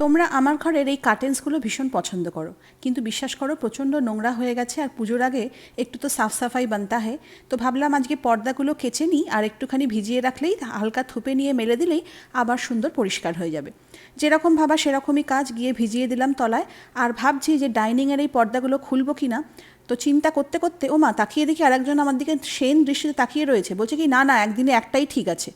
তোমরা আমার ঘরের এই কার্টেন্সগুলো ভীষণ পছন্দ করো। কিন্তু বিশ্বাস করো, প্রচণ্ড নোংরা হয়ে গেছে আর পুজোর আগে একটু তো সাফ সাফাই বানতা হয়। তো ভাবলাম আজকে পর্দাগুলো কেচে নিই আর একটুখানি ভিজিয়ে রাখলেই হালকা থুপে নিয়ে মেলে দিলেই আবার সুন্দর পরিষ্কার হয়ে যাবে। যেরকম ভাবা সেরকমই কাজ গিয়ে ভিজিয়ে দিলাম তলায়। আর ভাবছি যে ডাইনিংয়ের এই পর্দাগুলো খুলবো কি না? তো চিন্তা করতে করতে ও মা তাকিয়ে দেখি আরেকজন আমার দিকে সেন দৃষ্টিতে তাকিয়ে রয়েছে। বলছে কি, না না, একদিনে একটাই ঠিক আছে।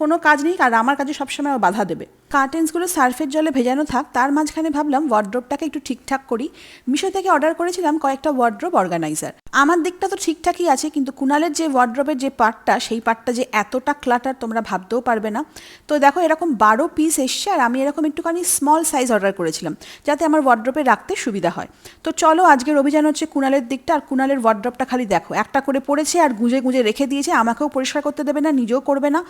কোনো কাজ নেই আর আমার কাজে সবসময় বাধা দেবে। কার্টেন্সগুলো সার্ফের জলে ভেজানো থাক, তার মাঝখানে ভাবলাম ওয়ার্ড্রোপটাকে একটু ঠিকঠাক করি। মিশো থেকে অর্ডার করেছিলাম কয়েকটা ওয়ার্ড্রোপ অর্গানাইজার আমার দিকটা তো ঠিকঠাকই আছে, কিন্তু কুনালের যে ওয়ার্ড্রোপের যে পার্টটা, সেই পার্টটা যে এতটা ক্লাটার তোমরা ভাবতেও পারবে না। তো দেখো এরকম বারো পিস এসছে আর আমি এরকম একটুখানি স্মল সাইজ অর্ডার করেছিলাম, যাতে আমার ওয়ার্ড্রোপে রাখতে সুবিধা হয়। তো চলো আজকের অভিযান হচ্ছে কুনালের দিকটা আর কুনালের ওয়ার্ড্রপটা খালি দেখো। একটা করে পড়েছে আর গুঁজে গুঁজে রেখে দিয়েছে, আমাকেও পরিষ্কার করতে দেবে না, নিজেও করবে না।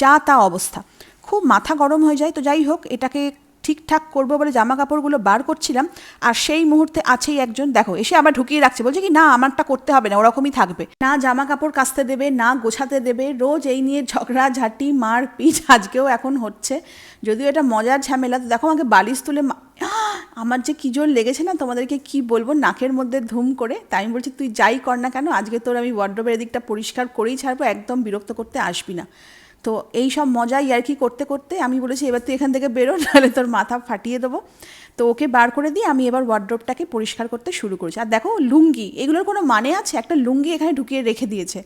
যা তা অবস্থা। খুব মাথা গরম হয়ে যায়, তো যাই হোক, এটাকে ঠিকঠাক করব বলে জামা কাপড়গুলো বার করছিলাম। আর সেই মুহূর্তে আছেই একজন, দেখো, এসে আবার ঢুকিয়ে রাখছে। বলছে কি, না, আমারটা করতে হবে না, ওরকমই থাকবে। না জামা কাপড় কাচতে দেবে, না গোছাতে দেবে, রোজ এই নিয়ে ঝগড়া, ঝাঁটি মার পিচ আজকেও এখন হচ্ছে। যদিও এটা মজার ঝামেলা, তো দেখো আমাকে বালিশ তুলে আমার যে কি জোর লেগেছে না, তোমাদেরকে কি বলব, নাকের মধ্যে ধুম করে। তাই আমি বলছি, তুই যাই কর না কেন, আজকে তোর আমি ওয়ার্ড্রোবের এদিকটা পরিষ্কার করেই ছাড়বো, একদম বিরক্ত করতে আসবি না। তো এই সব মজা ইয়ার্কি করতে করতে আমি বলেছি, এবার তুই এখান থেকে বেরো, নাহলে তোর মাথা ফাটিয়ে দেবো। তো ওকে বার করে দিয়ে আমি এবার ওয়ার্ড্রোপটাকে পরিষ্কার করতে শুরু করেছি। আর দেখো, লুঙ্গি, এগুলোর কোনো মানে আছে? একটা লুঙ্গি এখানে ঢুকিয়ে রেখে দিয়েছে।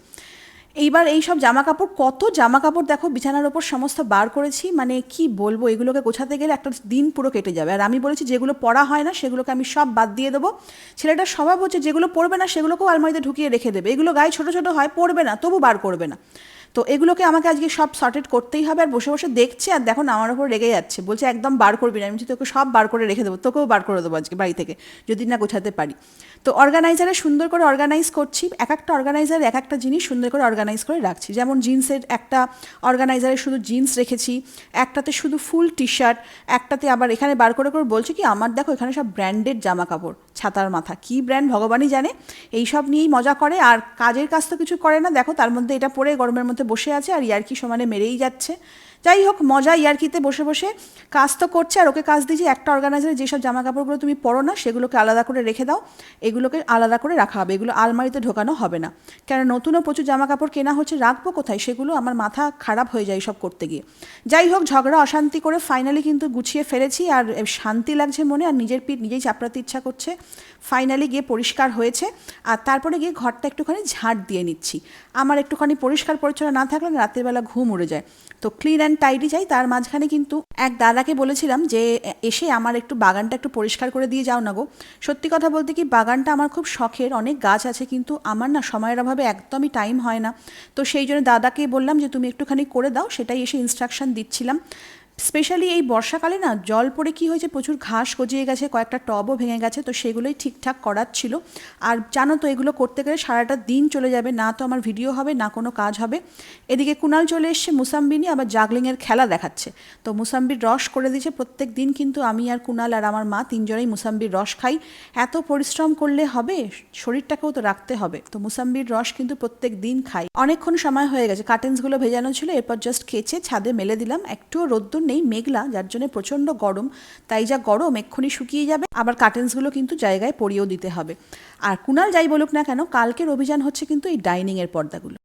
এইবার এই সব জামা কাপড় কত জামা কাপড় দেখো, বিছানার ওপর সমস্ত বার করেছি। মানে কি বলব, এগুলোকে গোছাতে গেলে একটা দিন পুরো কেটে যাবে। আর আমি বলেছি, যেগুলো পরা হয় না, সেগুলোকে আমি সব বাদ দিয়ে দেবো। ছেলেটার স্বভাব হচ্ছে, যেগুলো পরবে না, সেগুলোকেও আলমারিতে ঢুকিয়ে রেখে দেবে। এগুলো গায়ে ছোটো ছোটো হয়, পরবে না, তবু বার করবে না। তো এগুলোকে আমাকে আজকে সব সর্টেড করতেই হবে, আর বসে বসে দেখছে আর দেখো আমার ওপর রেগে যাচ্ছে। বলছে, একদম বার করবি না। আমি তোকে সব বার করে রেখে দেবো, তোকেও বার করে দেবো আজকে বাড়ি থেকে, যদি না গোছাতে পারি। তো অর্গানাইজারে সুন্দর করে অর্গানাইজ করছি, এক একটা অর্গানাইজার এক একটা জিনিস সুন্দর করে অর্গানাইজ করে রাখছি। যেমন জিন্সের একটা অর্গানাইজারে শুধু জিন্স রেখেছি, একটাতে শুধু ফুল টি শার্ট একটাতে আবার এখানে বার করে করে বলছে কি, আমার দেখো, এখানে সব ব্র্যান্ডেড জামা কাপড় ছাতার মাথা। কি ব্র্যান্ড ভগবানই জানে? এই সব নিয়েই মজা করে, আর কাজের কাজ তো কিছু করে না, দেখো তার মধ্যে এটা পরে গরমের মধ্যে বসে আছে আর ইয়ার্কি সমানে মেরেই যাচ্ছে। যাই হোক মজা ইয়ার্কিতে বসে বসে কাজ তো করছে আর ওকে কাজ দিয়েছি। একটা অর্গানাইজারে যেসব জামা কাপড়গুলো তুমি পরো না, সেগুলোকে আলাদা করে রেখে দাও। এগুলোকে আলাদা করে রাখা হবে। এগুলো আলমারিতে ঢোকানো হবে না। কেন নতুনও প্রচুর জামা কাপড় কেনা হচ্ছে, রাখব কোথায়? সেগুলো আমার মাথা খারাপ হয়ে যায় সব করতে গিয়ে। যাই হোক ঝগড়া, অশান্তি করে ফাইনালি কিন্তু গুছিয়ে ফেলেছি আর শান্তি লাগছে মনে আর নিজের পিঠ নিজেই চাপড়াতে ইচ্ছা করছে। ফাইনালি গিয়ে পরিষ্কার হয়েছে আর তারপরে গিয়ে ঘরটা একটুখানি ঝাঁট দিয়ে নিচ্ছি। আমার একটুখানি পরিষ্কার পরিচ্ছন্ন না থাকলে রাতের বেলা ঘুম উড়ে যায়। তো ক্লিন অ্যান্ড টাইডি চাই তার মাঝখানে কিন্তু এক দাদাকে বলেছিলাম যে, এসে আমার একটু বাগানটা একটু পরিষ্কার করে দিয়ে যাও না গো। সত্যি কথা বলতে কি, বাগানটা আমার খুব শখের, অনেক গাছ আছে, কিন্তু আমার না সময়ের অভাবে একদমই টাইম হয় না। তো সেই জন্য দাদাকে বললাম যে, তুমি একটুখানি করে দাও। সেটাই এসে ইনস্ট্রাকশন দিচ্ছিলাম। স্পেশালি এই বর্ষাকালে না, জল পড়ে কি হয়েছে, প্রচুর ঘাস গজিয়ে গেছে, কয়েকটা টবও ভেঙে গেছে, তো সেগুলোই ঠিকঠাক করার ছিল। আর জানো তো, এগুলো করতে গেলে সারাটা দিন চলে যাবে, না তো আমার ভিডিও হবে, না কোনো কাজ হবে। এদিকে কুনাল চলে এসছে মুসাম্বি নিয়ে আবার জাগলিংয়ের খেলা দেখাচ্ছে। তো মুসাম্বির রস করে দিয়েছে, প্রত্যেক দিন কিন্তু আমি আর কুনাল আর আমার মা তিনজনেই মুসাম্বির রস খাই। এত পরিশ্রম করলে হবে, শরীরটাকেও তো রাখতে হবে। তো মুসাম্বির রস কিন্তু প্রত্যেক দিন খাই। অনেকক্ষণ সময় হয়ে গেছে, কার্টেন্সগুলো ভেজানো ছিল, এরপর জাস্ট কেচে ছাদে মেলে দিলাম। একটুও রোদ্দুর নেই, মেঘলা, যার জন্য প্রচণ্ড গরম। তাই যা গরম, এক্ষুনি শুকিয়ে যাবে। আবার কার্টেন্সগুলো কিন্তু জায়গায় পরিয়েও দিতে হবে। আর কুনাল যাই বলুক না কেন, কালকের অভিযান হচ্ছে কিন্তু এই ডাইনিংয়ের পর্দাগুলো।